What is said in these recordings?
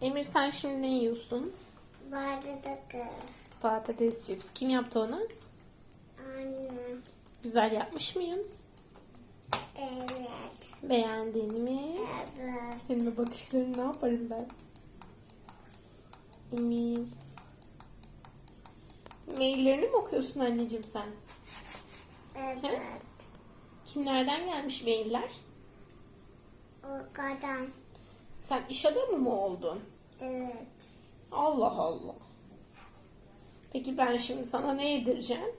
Emir sen şimdi ne yiyorsun? Bardağı. Patates chips. Kim yaptı onu? Anne. Güzel yapmış mıyım? Evet. Beğendin mi? Evet. Senin o bakışlarını ne yaparım ben? Emir. Maillerini mi okuyorsun anneciğim sen? Evet. Kimlerden gelmiş mailler? O kadar. Sen iş adamı mı oldun? Evet. Allah Allah. Peki ben şimdi sana ne yedireceğim?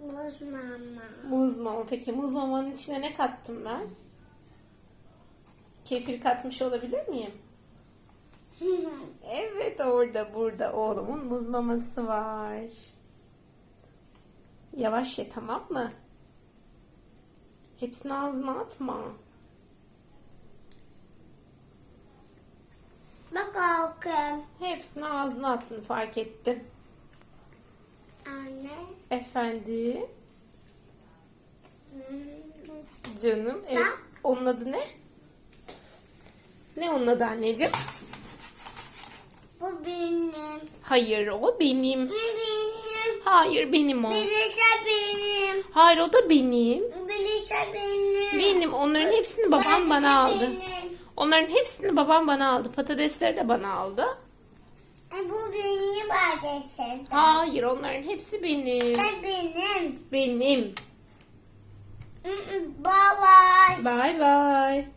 Muz mama. Muz mama. Peki muz mamanın içine ne kattım ben? Kefir katmış olabilir miyim? Evet orada burada oğlumun muz maması var. Yavaş ye tamam mı? Hepsini ağzına atma. Bak Hakan. Hepsini ağzına attın fark ettim. Anne. Efendim? Hmm. Canım. Evet. Bak. Onun adı ne? Ne onun adı anneciğim? Bu benim. Hayır o benim. Bu benim. Hayır benim o. Bilirse benim. Hayır o da benim. Bilirse benim. Benim. Onların hepsini babam bana aldı. Benim. Onların hepsini babam bana aldı. Patatesleri de bana aldı. E, Bu benim bardağı. Hayır onların hepsi benim. Bu benim. Benim. Bye bye. Bye bye.